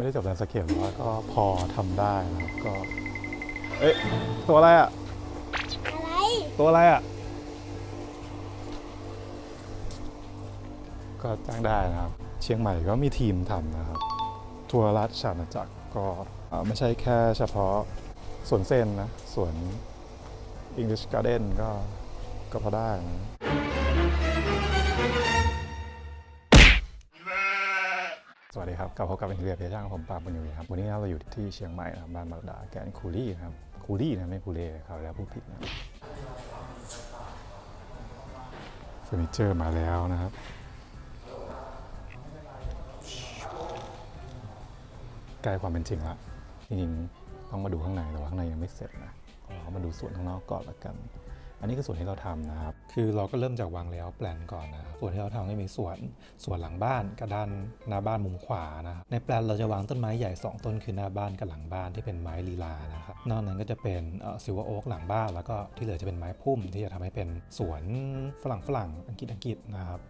ไม่ได้จบแลนด์สเคปแต่ว่าก็พอทำได้นะครับก็ เอ๊ะ ตัวอะไรอะ อะไรตัวอะไรอะ ก็จ้างได้นะครับ เชียงใหม่ก็มีทีมทำนะครับ ทัวร์รัฐชาณาจักรก็อ่าไม่ใช่แค่เฉพาะสวนเส้นนะสวน English Garden ก็ก็พอได้นะ สวัสดีครับกลับพบกับอินเทอร์เน็ตเพจช่างผมปาบุญยูครับ วันนี้เราอยู่ที่เชียงใหม่นะครับบ้านมารดาแกนคูลี่นะครับ คูลี่นะไม่คูเล่ครับแล้วผู้ผิดนะเฟอร์นิเจอร์มาแล้วนะครับใกล้ความเป็นจริงละจริงๆต้องมาดูข้างในแต่ว่าข้างในยังไม่เสร็จนะเรามาดูส่วนข้างนอกก่อนละกัน อันนี้คือส่วนที่เราทำนะครับ คือเราก็เริ่มจากวางแล้วแปลนก่อนนะครับส่วนที่เราทำก็มีส่วนส่วนหลังบ้านกับด้านหน้าบ้านมุมขวานะครับในแปลนเราจะวางต้นไม้ใหญ่ 2 ต้นคือหน้าบ้านกับหลังบ้านที่เป็นไม้ลีลานะครับนอกนั้นก็จะเป็นซิลเวอร์โอ๊กหลังบ้าน แล้วก็ที่เหลือจะเป็นไม้พุ่มที่จะทำให้เป็นสวนฝรั่งฝรั่งอังกฤษอังกฤษนะครับ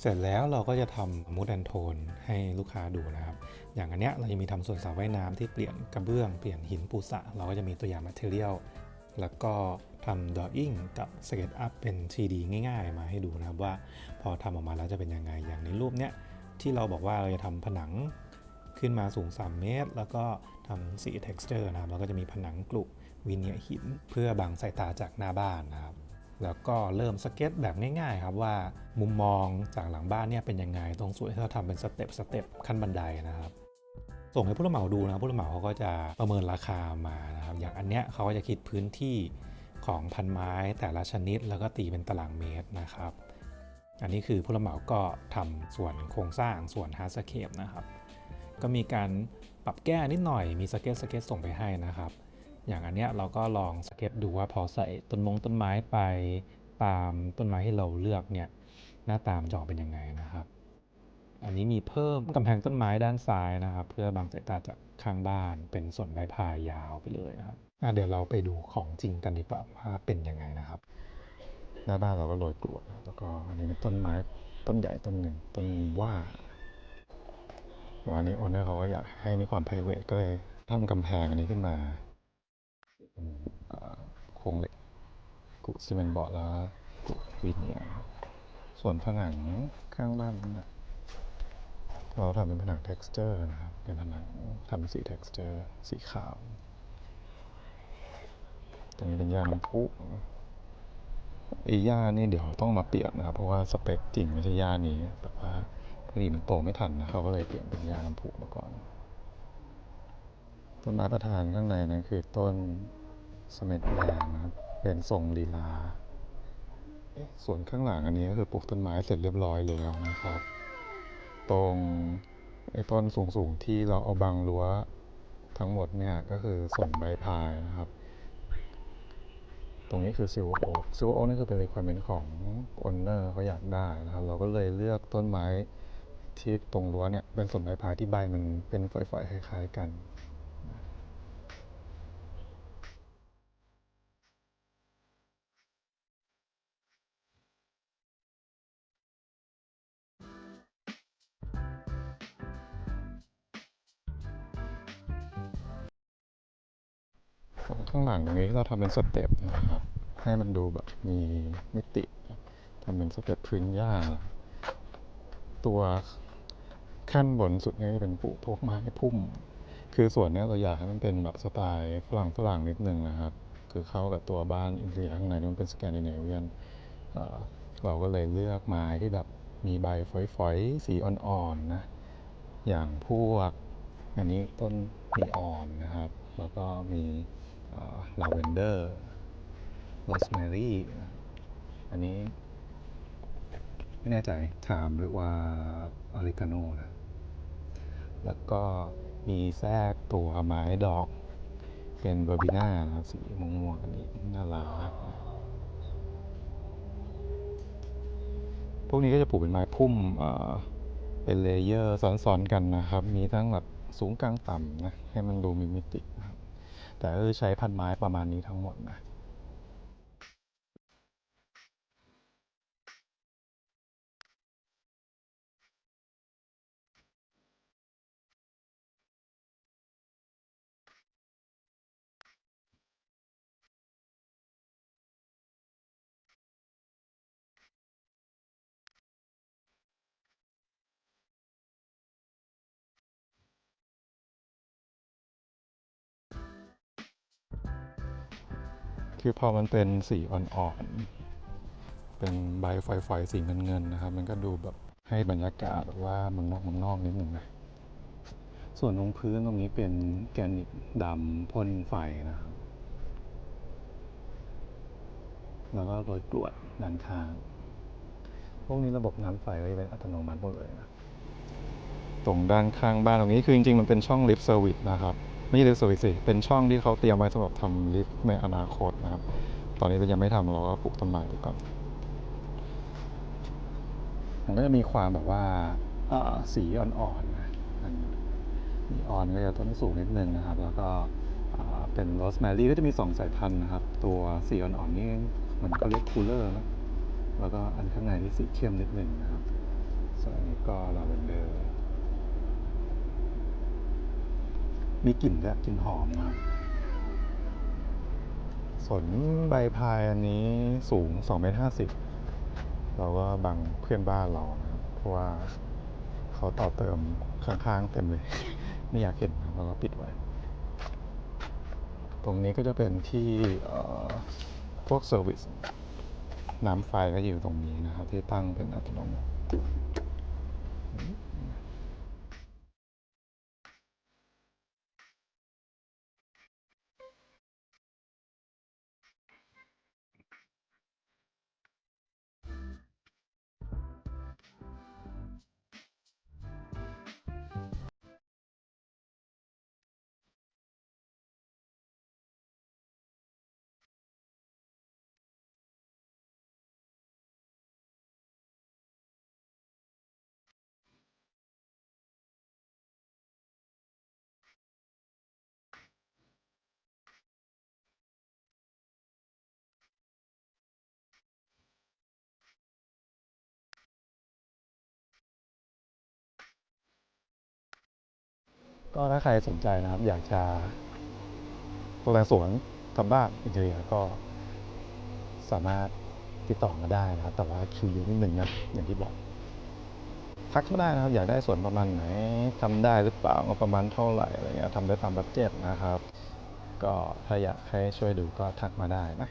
เสร็จแล้วเราก็จะทำมูดแอนโทนให้ลูกค้าดูนะครับ อย่างอันเนี้ยเราจะมีทำส่วนสระว่ายน้ำที่เปลี่ยนกระเบื้อง เปลี่ยนหินปูสะ เราก็จะมีตัวอย่าง material แล้วก็ทำ drawing กับ sketch up เป็น 3D ง่าย ๆ มาให้ดูนะครับว่าพอทำออกมาแล้วจะเป็นยังไงอย่างในรูปเนี้ยที่เราบอกว่าเราจะทำผนังขึ้นมาสูง 3 เมตร แล้วก็ทำสี texture นะครับแล้วก็จะมีผนังกลุวิเนียหิน เพื่อบังสายตาจากหน้าบ้านนะครับ แล้วก็เริ่มสเก็ตแบบง่ายๆครับว่ามุมมองจากหลังบ้านเนี่ยเป็นยังไง ตรงส่วนที่เราทำเป็นสเต็ปสเต็ปขั้นบันไดนะครับ ส่งให้ผู้รับเหมาดูนะครับผู้รับเหมาเขาก็จะประเมินราคามานะครับอย่างอันเนี้ยเขาก็จะคิดพื้นที่ของพันไม้แต่ละชนิด แล้วก็ตีเป็นตารางเมตรนะครับ อันนี้คือผู้รับเหมาก็ทำส่วนโครงสร้างส่วนฮาร์ดสเคปนะครับ ก็มีการปรับแก้นิดหน่อยมีสเก็ตสเก็ตส่งไปให้นะครับ อย่างอันเนี้ยเราก็ลองสเก็ตดูว่าพอใส่ต้นมงต้นไม้ไปตามต้นไม้ที่เราเลือกเนี่ยหน้าตามจะออกเป็นยังไงนะครับ อันนี้มีเพิ่มกำแพงต้นไม้ด้านซ้ายนะครับ เพื่อบังสายตาจากข้างบ้าน เป็นส่วนใบพายยาวไปเลยนะครับเดี๋ยวเราไปดูของจริงกันดีกว่าว่าเป็นยังไงนะครับหน้าบ้านเราก็โรยกลวดแล้วก็อันนี้เป็นต้นไม้ต้นใหญ่ต้นหนึ่งต้นว่าวันนี้โอเนอร์เขาก็อยากให้มีความ p r i v a t ก็เลยทำกำแพงอันนี้ขึ้นมาเป็นโครงเหล็กกุซีเมนต์บอร์ดแล้วกุวิเนี่ยส่วนผนังข้างบ้านนั่นนะ เราทำเป็นผนัง texture นะครับ เป็นผนังทำสี texture สีขาว ตรงนี้เป็นยาน้ำพุไอ้ยานี่เดี๋ยวต้องมาเปลี่ยนนะครับ เพราะว่าสเปคจริงไม่ใช่ยานี้ แต่ว่าพอดีมันโตไม่ทันนะเขาก็เลยเปลี่ยนเป็นยาน้ำพุมาก่อน ต้นไม้ประธานข้างในนั้นคือต้นเสม็ดแดงนะครับ เป็นทรงลีลาส่วนข้างหลังอันนี้ก็คือปลูกต้นไม้เสร็จเรียบร้อยแล้วนะครับ ตรงไอ้ต้นสูงๆที่เราเอาบังรั้วทั้งหมดเนี่ยก็คือส่งใบพายนะครับ ตรงนี้คือซิลโอซิลโอนี่คือเป็น requirement ของ owner เขาอยากได้นะครับ เราก็เลยเลือกต้นไม้ที่ตรงรั้วเนี่ยเป็นส่วนใบพายที่ใบมันเป็นฝอยๆคล้ายๆกัน ข้างหลังตรงนี้เราทำเป็นสเต็ปนะครับ ให้มันดูแบบมีมิติทำเป็นสเต็ปพื้นหญ้า ตัวขั้นบนสุดนี่เป็นปลูกพวกไม้พุ่ม คือส่วนนี้เราอยากให้มันเป็นแบบสไตล์ฝรั่งฝรั่งนิดนึงนะครับ คือเข้ากับตัวบ้านอินเดียข้างในนี่มันเป็นสแกนดิเนเวียนเอ่อเราก็เลยเลือกไม้ที่แบบมีใบฝอยๆ สีอ่อนๆนะ อย่างพวก อันนี้ต้นมีอ่อนนะครับ แล้วก็มี ลาเวนเดอร์โรสแมรี่อันนี้ ไม่แน่ใจถามหรือว่าออริกาโนนะแล้วก็มีแทรกตัวไม้ดอก เป็นเบอร์บิน่านะสีม่วงๆอันนี้น่ารักพวกนี้ก็จะปลูกเป็นไม้พุ่มเอ่อเป็นเลเยอร์ซ้อนๆกันนะครับ มีทั้งแบบสูงกลางต่ำนะ ให้มันดูมีมิตินะครับ แต่ก็คือใช้พันไม้ประมาณนี้ทั้งหมดนะ คือพอมันเป็นสีอ่อนๆ เป็นใบไฟๆสีเงินๆ นะครับ มันก็ดูแบบให้บรรยากาศว่ามืองนอกมืองนอกนิดหนึ่งนะ ส่วนตรงพื้นตรงนี้เป็นแกนิตดำพ่นไฟนะครับ แล้วก็โรยกรวดด้านข้าง พวกนี้ระบบน้ำไฟก็จะเป็นอัตโนมัติหมดเลยนะ ตรงด้านข้างบ้านตรงนี้คือจริงๆ มันเป็นช่องลิฟต์เซอร์วิสนะครับ ไม่ใช่ลิฟต์เซอร์วิสสิเป็นช่องที่เขาเตรียมไว้สำหรับทำลิฟต์ในอนาคตนะครับ ตอนนี้เรายังไม่ทำเราก็ปลูกต้นไม้ไปก่อนมันก็จะมีความแบบว่าสีอ่อนๆนะสีอ่อนก็จะต้นสูงนิดนึงนะครับ แล้วก็เป็นโรสแมรี่ก็จะมีสองสายพันธุ์นะครับ ตัวสีอ่อนๆนี่มันก็เรียกคูลเลอร์นะแล้วก็อันข้างในที่สีเข้มนิดนึงนะครับส่วนอันนี้ก็ลาเวนเดอร์ มีกลิ่นด้วยกลิ่นหอมนะครับสนใบพายอันนี้สูง2เมตร50เราก็บังเพื่อนบ้านเรานะครับเพราะว่าเขาต่อเติมข้างๆเต็มเลย ไม่อยากเห็นเราก็ปิดไว้ ตรงนี้ก็จะเป็นที่พวกเซอร์วิสน้ำไฟก็อยู่ตรงนี้นะครับ ที่ตั้งเป็นอัตโนมัติ ก็ถ้าใครสนใจนะครับ อยากจะตกแต่งสวนทำบ้านอินเทอร์เนียก็สามารถติดต่อมาได้นะครับ แต่ว่าคิวเยอะนิดหนึ่งนะอย่างที่บอกทักมาได้นะครับ อยากได้สวนประมาณไหนทำได้หรือเปล่าประมาณเท่าไหร่อะไรเงี้ยทำได้ตามบัดเจ็ตนะครับ ก็ถ้าอยากให้ช่วยดูก็ทักมาได้นะ